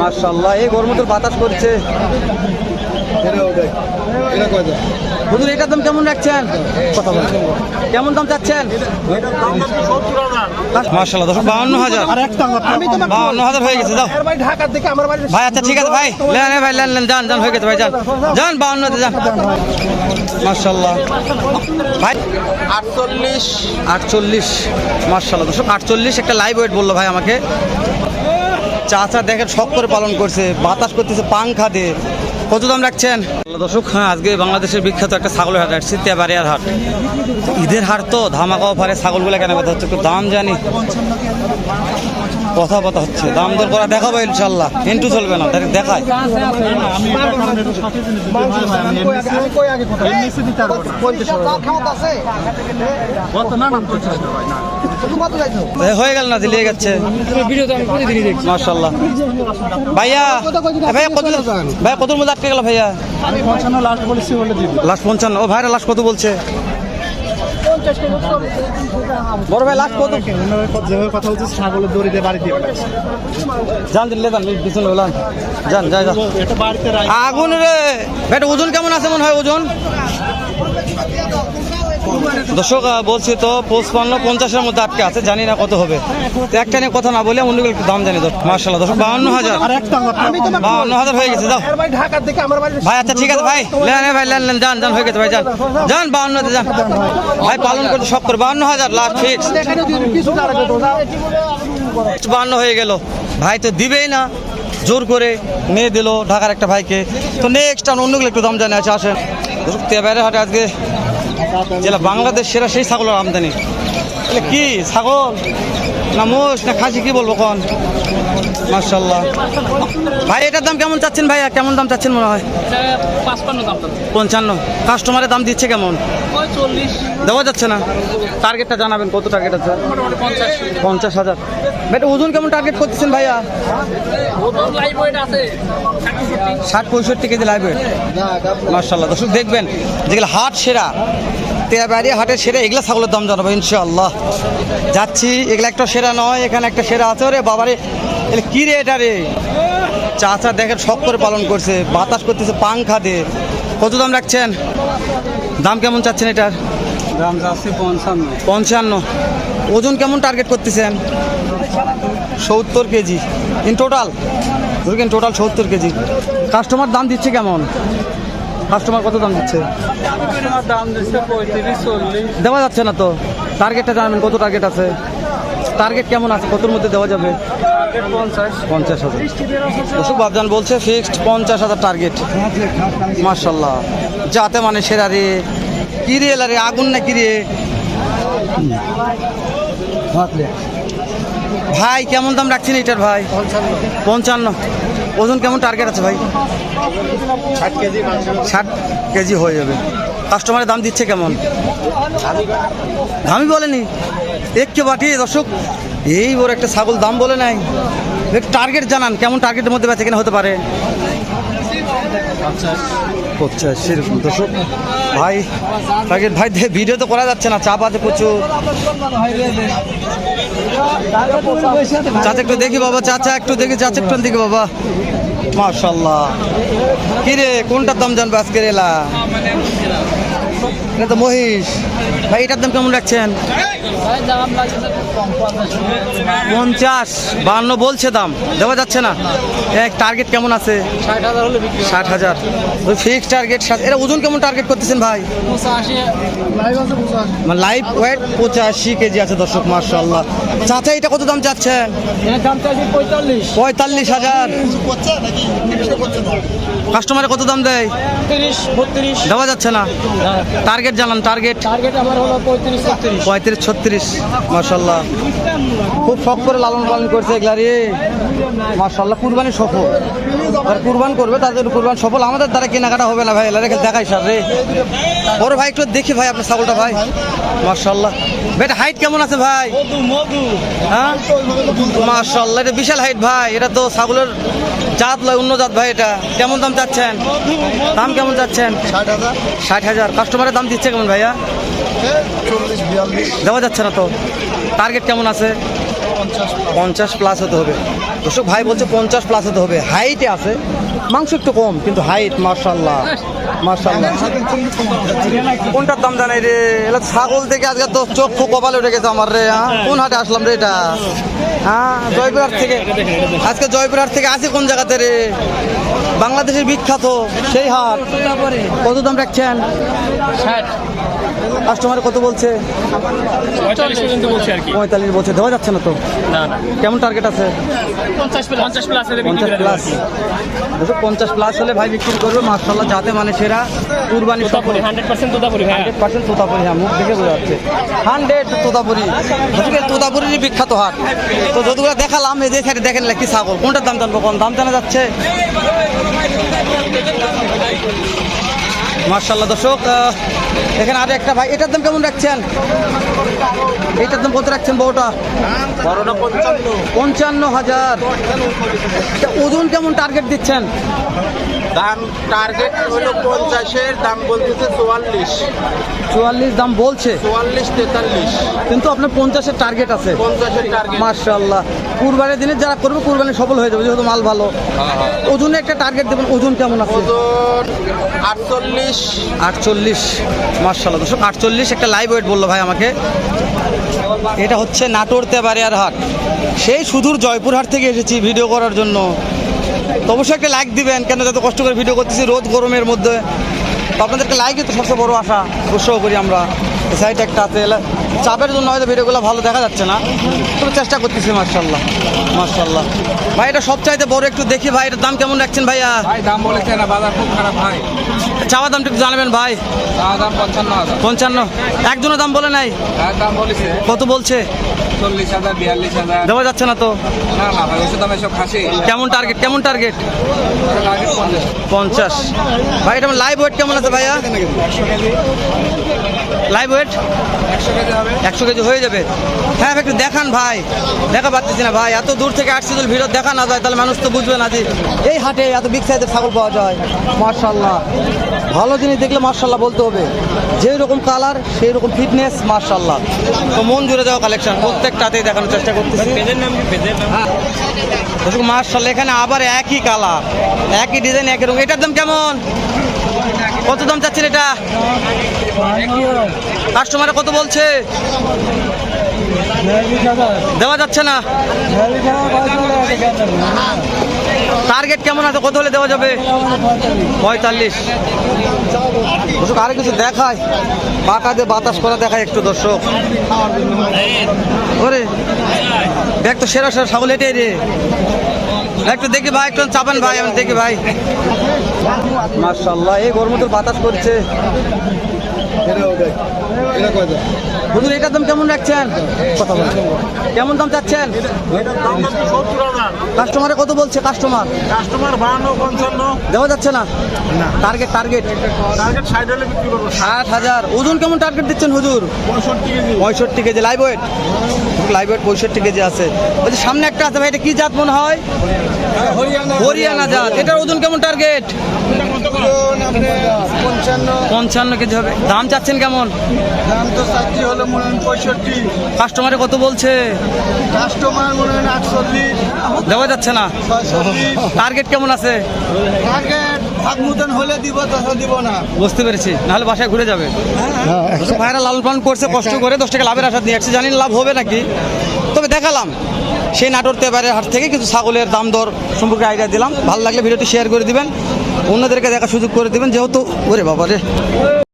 মার্শাল্লাহ এই গরম তো বাতাস করছে। হুজুর এটার দাম কেমন রাখছেন? কথা কেমন দাম চাচ্ছেন? মার্শাল্লাহ দশ বাউন্ন হাজার। বাউন্ন হাজার হয়ে গেছে দাও ঢাকার দিকে আমার বাড়ি ভাই আচ্ছা ঠিক আছে ভাই। লেন ভাই লেন লেন যান যান হয়ে গেছে ভাই যান। যান যান। মার্শাল্লাহ ভাই আটচল্লিশ। আটচল্লিশ মার্শাল্লাহ আটচল্লিশ একটা লাইভ ওয়েট বলল ভাই আমাকে। চাচা দেখে শখ করে পালন করছে, বাতাস করতেছে পাংখা দিয়ে কত দাম রাখছেন? দর্শক হ্যাঁ আজকে বাংলাদেশের বিখ্যাত একটা ছাগলের হাট আছে তেবারিয়ার হাট। ঈদের হাট তো ধামাকা পারে ছাগলগুলো কেন কথা হচ্ছে দাম জানি। কথা কথা হচ্ছে। দাম দর করা দেখাবো ইনশাল্লাহ। ইন্টু চলবে না ডাইরেক্ট দেখায়। হয়ে গেল না দিলে যাচ্ছে মার্শাল্লাহ ভাইয়া ভাইয়া কত ভাইয়া কত মধ্যে আটকে গেল ভাইয়া? লাস্ট পঞ্চান্ন। ও ভাইরা লাস্ট কত বলছে? বড় ভাই লাস্ট কত? যেভাবে কথা হচ্ছে ছাগলের দড়ি দিয়ে বাড়ি দিয়ে যান দিলে যান পিছনে হলাম যান যাই যান। আগুন রে! বেটা ওজন কেমন আছে মনে হয় ওজন? দর্শক বলছি তো পঁচপান্ন পঞ্চাশের মধ্যে আটকে আছে জানি না কত হবে। তো একটা নিয়ে কথা না বলে অন্যগুলো একটু দাম জানি তো মার্শাল্লাহ দর্শক বাউন্ন হাজার। বাউন্ন হাজার হয়ে গেছে দাও ভাই আমার আচ্ছা ঠিক আছে ভাই লেন ভাই লেন লেন যান যান হয়ে গেছে ভাই যান। যান বাউন্নতে যান। ভাই পালন করতে সব করে বাউন্ন হাজার লাস্ট ফিক্স বাউন্ন হয়ে গেল। ভাই তো দিবেই না। জোর করে নিয়ে দিল ঢাকার একটা ভাইকে। তো নেক্সট আর অন্যগুলো একটু দাম জানে আছে আসেন। তেবারে হাটে আজকে জেলা বাংলাদেশ সেরা সেই ছাগলের আমদানি। কি? ছাগল? না মোষ না খাসি কি বলব কোন? মার্শাল্লাহ ভাই এটার দাম কেমন চাচ্ছেন ভাইয়া? কেমন দাম চাচ্ছেন মনে হয়? দাম পঞ্চান্ন। কাস্টমারের দাম দিচ্ছে কেমন? দেওয়া যাচ্ছে না? টার্গেটটা জানাবেন কত টার্গেট আছে? পঞ্চাশ। হাজার। ভাই ওজন কেমন টার্গেট করতেছেন ভাইয়া? লাইভ ওয়েট ষাট পঁয়ষট্টি। কেজি লাগবে মার্শাল্লাহ দর্শক দেখবেন যেগুলো হাট সেরা তেয়াবাড়ি হাটের সেরা এগুলা ছাগলের দাম জানাব ইনশাআল্লাহ। যাচ্ছি এগুলা একটা সেরা নয় এখানে একটা সেরা আছে রে বাবারে এলে কি রে এটা রে চাচা দেখেন শখ করে পালন করছে বাতাস করতেছে পাংখা দিয়ে কত দাম রাখছেন? দাম কেমন চাচ্ছেন এটার? দাম যাচ্ছে পঞ্চান্ন। পঞ্চান্ন। ওজন কেমন টার্গেট করতেছেন? সত্তর কেজি। ইন টোটাল ধরুন টোটাল সত্তর কেজি। কাস্টমার দাম দিচ্ছে কেমন? কাস্টমার কত দাম দিচ্ছে? দেওয়া যাচ্ছে না তো। টার্গেটটা জানাবেন, কত টার্গেট আছে? টার্গেট কেমন আছে? কতর মধ্যে দেওয়া যাবে? পঞ্চাশ হাজার। অশোক বাবজান বলছে ফিক্সড পঞ্চাশ হাজার টার্গেট মার্শাল্লাহ যাতে মানে সেরা রে। কি রে এলা রে আগুন না কি ভাই, কেমন দাম রাখছেন এটার ভাই? পঞ্চান্ন। ওজন কেমন টার্গেট আছে ভাই? ষাট কেজি ষাট কেজি হয়ে যাবে। কাস্টমারের দাম দিচ্ছে কেমন? দামই বলেনি। এককে পাঠিয়ে দর্শক এই বড় একটা ছাগল দাম বলে নাই। একটু টার্গেট জানান কেমন টার্গেটের মধ্যে বেচা কেনা হতে পারে? পঞ্চাশ সেরকম। দর্শক, ভাই টার্গেট ভাই ভিডিও তো করা যাচ্ছে না, চাপ আছে প্রচুর। চাচা একটু দেখি বাবা, চাচা একটু দেখি, চাচা একটু দেখি বাবা। মার্শাল্লাহ কি রে, কোনটার দাম জানবে আজকের এলা? এটা তো মহিষ। ভাই, এটার দাম কেমন রাখছেন? পঞ্চাশ বান্ন বলছে দাম দেওয়া যাচ্ছে না। এক টার্গেট কেমন আছে? ষাট হাজার ওই ফিক্স টার্গেট এরা ওজন কেমন টার্গেট করতেছেন ভাই? মানে লাইভ ওয়েট পঁচাশি কেজি আছে দর্শক মার্শাল্লাহ চাচা এটা কত দাম চাচ্ছেন? চাইছি পঁয়তাল্লিশ। হাজার। কাস্টমারে কত দাম দেয়? দেওয়া যাচ্ছে না। টার্গেট জানান টার্গেট টার্গেট আমার হলো পঁয়ত্রিশ ছত্রিশ। পঁয়ত্রিশ ছত্রিশ মার্শাল্লাহ খুব শখ করে লালন পালন করছে এগুলা রে। মার্শাল্লাহ কুরবানি সফল। যারা কুরবান করবে তাদের কুরবান সফল। আমাদের দ্বারা কেনাকাটা হবে না ভাই এলা রেখে দেখাই স্যার রে। বড় ভাই একটু দেখি ভাই আপনার ছাগলটা ভাই। মার্শাল্লাহ বেটা হাইট কেমন আছে ভাই? হ্যাঁ? মার্শাল্লাহ এটা বিশাল হাইট ভাই। এটা তো ছাগলের জাত লয় অন্য জাত ভাই এটা। কেমন দাম চাচ্ছেন? দাম কেমন চাচ্ছেন? ষাট হাজার। কাস্টমারের দাম দিচ্ছে কেমন ভাইয়া? দেওয়া যাচ্ছে না তো। টার্গেট কেমন আছে? পঞ্চাশ প্লাস হতে হবে। দর্শক ভাই বলছে পঞ্চাশ প্লাস হতে হবে। হাইটে আছে। মাংস একটু কম কিন্তু হাইট মার্শাল্লাহ মার্শাল্লাহ কোনটার দাম জানাই রে? এটা ছাগল থেকে আজকে তো চক্ষু কপালে উঠে গেছে আমার রে হ্যাঁ? কোন হাটে আসলাম রে এটা? হ্যাঁ জয়পুরহাট থেকে। আজকে জয়পুরহাট থেকে আসি কোন জায়গাতে রে? বাংলাদেশের বিখ্যাত সেই হাট। কত দাম রাখছেন? ষাট। কাস্টমার কত বলছে? পঁয়তাল্লিশ বলছি দেওয়া যাচ্ছে না তো? কেমন টার্গেট আছে? পঞ্চাশ প্লাস পঞ্চাশ প্লাস প্লাস হলে ভাই বিক্রি করবে মার্শাল্লাহ যাতে মানে সেরা কুরবানি হান্ড্রেড পার্সেন্ট তোতাপুরি হ্যাঁ হান্ড্রেড পার্সেন্ট তোতাপুরি হ্যাঁ মুখ দেখে বোঝা যাচ্ছে। হান্ড্রেড তোতাপুরি। আজকে তোতাপুরিরই বিখ্যাত হাট। তো যতগুলো দেখালাম এই যে সাইডে দেখেন কি ছাগল কোনটার দাম জানব কোন দাম জানা যাচ্ছে? মার্শাল্লাহ দর্শক এখানে আর একটা ভাই এটার দাম কেমন রাখছেন? এটার দাম কত রাখছেন বউটা বড়টা পঞ্চান্ন। হাজার। ওজন কেমন টার্গেট দিচ্ছেন? দাম টার্গেট হলো পঞ্চাশের দাম বলতেছে চুয়াল্লিশ। চুয়াল্লিশ দাম বলছে? চুয়াল্লিশ তেতাল্লিশ। কিন্তু আপনার পঞ্চাশের টার্গেট আছে। পঞ্চাশের টার্গেট মার্শাল্লাহ কুরবানির দিনে যারা করবে কুরবানি সফল হয়ে যাবে যেহেতু মাল ভালো। ওজনে একটা টার্গেট দেবেন ওজন কেমন আছে? ওজন আটচল্লিশ আটচল্লিশ আটচল্লিশ মার্শাল্লাহ দর্শক, আটচল্লিশ একটা লাইভ ওয়েট বলল ভাই আমাকে। এটা হচ্ছে নাটোর তেবারিয়ার হাট। সেই সুদূর জয়পুরহাট থেকে এসেছি ভিডিও করার জন্য। তো অবশ্যই একটা লাইক দিবেন কেন যত কষ্ট করে ভিডিও করতেছি, রোদ গরমের মধ্যে। তো আপনাদেরকে লাইকই তো সবচেয়ে বড় আশা উৎসাহ করি আমরা। সাইডে একটা আছে চাপের জন্য হয়তো ভিডিওগুলো ভালো দেখা যাচ্ছে না। তবে চেষ্টা করতেছি মার্শাল্লাহ মার্শাল্লাহ ভাই এটা সবচাইতে বড় একটু দেখি ভাই এটার দাম কেমন রাখছেন ভাইয়া? ভাই দাম বলেছে না বাজার খুব খারাপ ভাই। চাওয়া দামটা একটু জানাবেন ভাই। চাওয়া দাম পঞ্চান্ন হাজার। পঞ্চান্ন। একজনও দাম বলে নাই? দাম বলেছে। কত বলছে? চল্লিশ হাজার বিয়াল্লিশ হাজার। দেওয়া যাচ্ছে না তো? না না ভাই ওষুধ দামে সব খাসি। কেমন টার্গেট কেমন টার্গেট পঞ্চাশ। ভাই এটা লাইভ ওয়েট কেমন আছে ভাইয়া? লাইভ ওয়েট একশো কেজি হয়ে যাবে। হ্যাঁ একটু দেখান ভাই। দেখা পাচ্ছি না ভাই। এত দূর থেকে আসছি যদি ভিড় দেখা না যায় তাহলে মানুষ তো বুঝবে না যে এই হাটে এত বিগ সাইজের ছাগল পাওয়া যায়। মার্শাল্লাহ ভালো জিনিস দেখলে মার্শাল্লাহ বলতে হবে। যেই রকম কালার সেই রকম ফিটনেস মার্শাল্লাহ তো মন জুড়ে দেওয়া কালেকশন প্রত্যেকটাতেই দেখানোর চেষ্টা করতেছি। মার্শাল্লাহ এখানে আবার একই কালার একই ডিজাইন একই রকম এটার দাম কেমন? কত দাম চাচ্ছেন এটা? কাস্টমারে কত বলছে? দেওয়া যাচ্ছে না। টার্গেট কেমন আছে? কত হলে দেওয়া যাবে? পঁয়তাল্লিশ। দর্শক আরে কিছু দেখায় পাকা দিয়ে বাতাস করা দেখায় একটু, দর্শক। ওরে, দেখ তো সেরা সেরা ছাগল এটাই রে। একটু দেখি ভাই একটু চাপান ভাই আমি দেখি ভাই। মার্শাল্লাহ এই গরম তো বাতাস করছে। হুজুর এটার দাম কেমন রাখছেন? কথা বলুন কেমন দাম চাচ্ছেন? কাস্টমারে কত বলছে কাস্টমার? কাস্টমার বাহান্ন পঞ্চান্ন। দেওয়া যাচ্ছে না? টার্গেট টার্গেট টার্গেট ষাট হলে বিক্রি করব। ষাট হাজার। ওজন কেমন টার্গেট দিচ্ছেন হুজুর? পঁয়ষট্টি কেজি। পঁয়ষট্টি KG. Live weight live weight পঁয়ষট্টি কেজি আছে। বলছি সামনে একটা আছে ভাই এটা কি জাত মনে হয়? হরিয়ানা। জাত। এটার ওজন কেমন টার্গেট পঞ্চান্ন কেজি হবে। দাম চাচ্ছেন কেমন? দাম তো চাকরি হলো মনে হয় পঁয়ষট্টি। কাস্টমারে কত বলছে? কাস্টমার মনে হয় আটচল্লিশ। দেওয়া যাচ্ছে না। টার্গেট কেমন আছে? টার্গেট ভাগ মতন হলে দিব তথা দিব না। বুঝতে পেরেছি। নাহলে বাসায় ঘুরে যাবে। দর্শক ভাইরা লালন পালন করছে কষ্ট করে দশ টাকা লাভের আশা নিয়ে আসছে। জানি না লাভ হবে নাকি। তবে দেখালাম। সেই নাটোর তেবারের হাট থেকে কিছু ছাগলের দাম দর সম্পর্কে আইডিয়া দিলাম। ভালো লাগলে ভিডিওটি শেয়ার করে দিবেন। অন্যদেরকে দেখার সুযোগ করে দিবেন। যেহেতু ওরে বাবা রে।